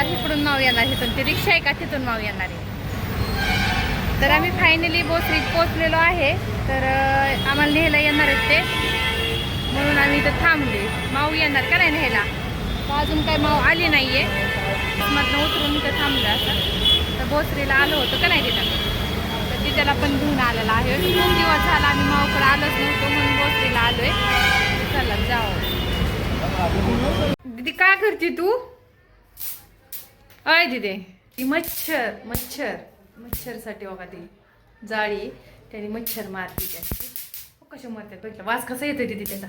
येणार इकडून माऊ येणार इथून. ती रिक्षा आहे का? तिथून माऊ येणार आहे. तर आम्ही फायनली बोसरीत पोचलेलो आहे. तर आम्हाला न्यायला येणार आहेत ते. म्हणून आम्ही इथं थांबले माऊ येणार का नाही न्यायला? तर अजून काय माऊ आली नाही आहे मधनं उतरून इथं थांबलं असं. तर बोसरीला आलो होतं का नाही तिथं? तर तिच्याला पण घेऊन आलेला आहे. खूप दिवस झाला आम्ही माऊकडे आलोच नव्हतो म्हणून बोसरीला आलोय. चला जाऊ. दीदी काय करते तू? अय दिदे ती मच्छर मच्छर मच्छरसाठी बघा ती जाळी त्याने मच्छर मारते त्याची. कसे मरतात बघितलं? वास कसं येतोय दिदी त्याचा?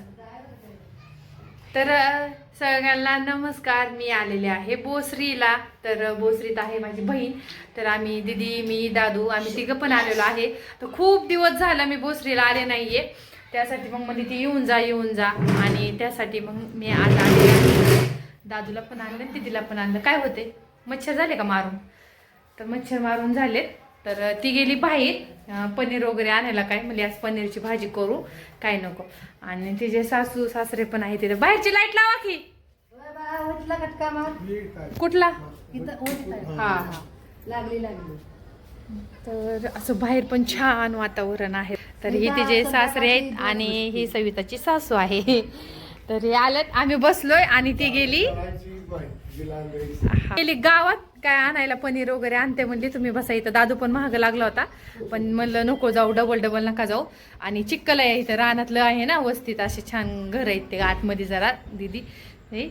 तर सगळ्यांना नमस्कार. मी आलेले आहे बोसरीला. तर बोसरीत आहे माझी बहीण. तर आम्ही दिदी मी दादू आम्ही तिघं पण आलेलो आहे. तर खूप दिवस झाला मी बोसरीला आले नाहीये. त्यासाठी मग म्हणजे ती येऊन जा येऊन जा. आणि त्यासाठी मग मी आज आले दादूला पण आणलं दिदीला पण आणलं. काय होते मच्छर झाले का मारून? तर मच्छर मारून झाले तर ती गेली बाहेर. पनीर वगैरे आणायला काय? म्हणजे आज पनीरची भाजी करू. काय नको. आणि तिचे सासू सासरे पण आहे तिथे बाहेरची लाइट लावा की. कुठला? हा. हा लागली लागली. तर असं बाहेर पण छान वातावरण आहे. तर ही तिचे सासरे आहेत आणि ही सविताची सासू आहे. तर हे आलेत. आम्ही बसलोय आणि ती गेली. गेली गावात काय आणायला पनीर वगैरे आणते म्हणली तुम्ही बसा इथं. दादू पण महाग लागला होता. पण म्हणलं नको जाऊ डबल डबल नका जाऊ. आणि चिक्कल आहे इथं रानातलं आहे ना वस्तीत असे छान घर आहेत ते आतमध्ये जरा दिदी. हे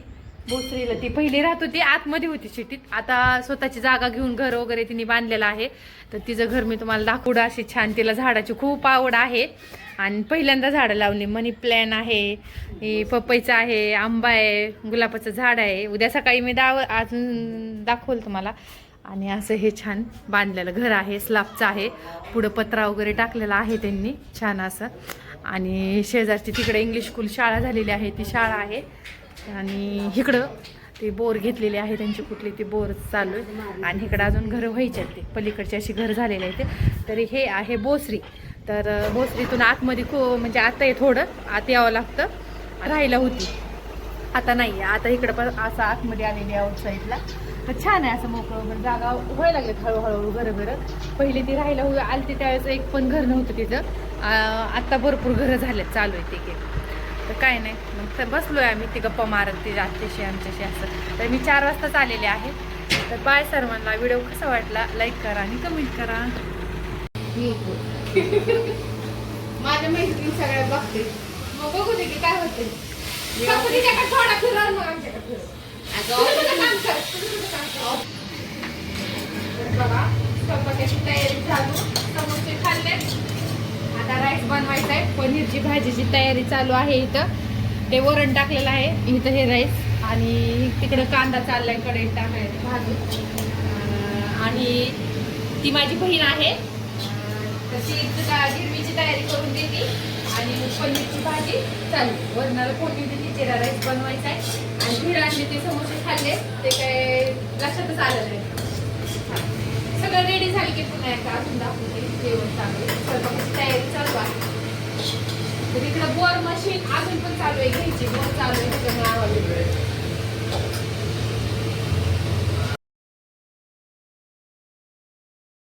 भोसरीला ती पहिली राहत होती आतमध्ये होती शिटीत. आता स्वतःची जागा घेऊन घर वगैरे तिने बांधलेलं आहे. तर तिचं घर मी तुम्हाला दाखवडं अशी छान तिला झाडाची खूप आवड आहे. आणि पहिल्यांदा झाडं लावली. मनी प्लॅन आहे पपईचं आहे आंबा आहे गुलाबाचं झाड आहे. उद्या सकाळी मी दाव अजून दाखवल तुम्हाला. आणि असं हे छान बांधलेलं घर आहे स्लाबचं आहे. पुढं पत्रा वगैरे टाकलेला आहे त्यांनी छान असं. आणि शेजारची तिकडे इंग्लिश स्कूल शाळा झालेली आहे ती शाळा आहे. आणि इकडं ते बोर घेतलेले आहे त्यांची कुठली ती बोर चालू आहे. आणि इकडं अजून घरं व्हायचे ते. पलीकडचे अशी घर झालेले आहेत ते. तरी हे आहे बोसरी. तर भोसरीतून आतमध्ये खू म्हणजे आता आहे थोडं आत यावं लागतं. राहायला होती. आता नाही आहे. आता इकडं पण असं आतमध्ये आलेली आहे आउटसाईडला तर छान आहे असं मोकळं वगैरे जागा व्हायला लागलेत हळूहळू घरं घरं पहिले ती राहायला हो आलती त्यावेळेस एक पण घर नव्हतं तिथं आत्ता भरपूर घरं झालेत चालू आहे ते तर काय नाही मग तर आहे आम्ही ती गप्पा मारत ते आत्याशी आमच्याशी असं. तर मी चार वाजताच आलेले आहे. तर बाय सर्वांना व्हिडिओ कसा वाटला? लाईक करा आणि कमेंट करा. माझ्या मैत्रिणी सगळ्या बघते मग बघू दे की काय होते तिच्याकडे थोडा मग आमच्याकडे बघा स्वयंपाकाची तयारी चालू समोसे खाल्ले. आता राईस बनवायचा आहे. पनीरची भाजीची तयारी चालू आहे इथं. ते वरण टाकलेलं आहे इथं हे राईस आणि तिकडं कांदा चाललाय कढईत टाकायला भाजून. अं, आणि ती माझी बहीण आहे. तशी गिरवीची तयारी करून देते आणि पनीरची भाजी चालू. वरणाला फोडणी देते जिरा राईस बनवायचा आहे. आणि फिर ते समोसे खाल्ले. ते काय लक्षातच आलं नाही. सगळं रेडी झाली की पुन्हा एकदा अजून दाखवते. जेवण चालू आहे. स्वयंपाकाची तयारी चालू आहे. तर इकडं बोर मशीन अजून पण चालू आहे. घ्यायची बोर चालू आहे.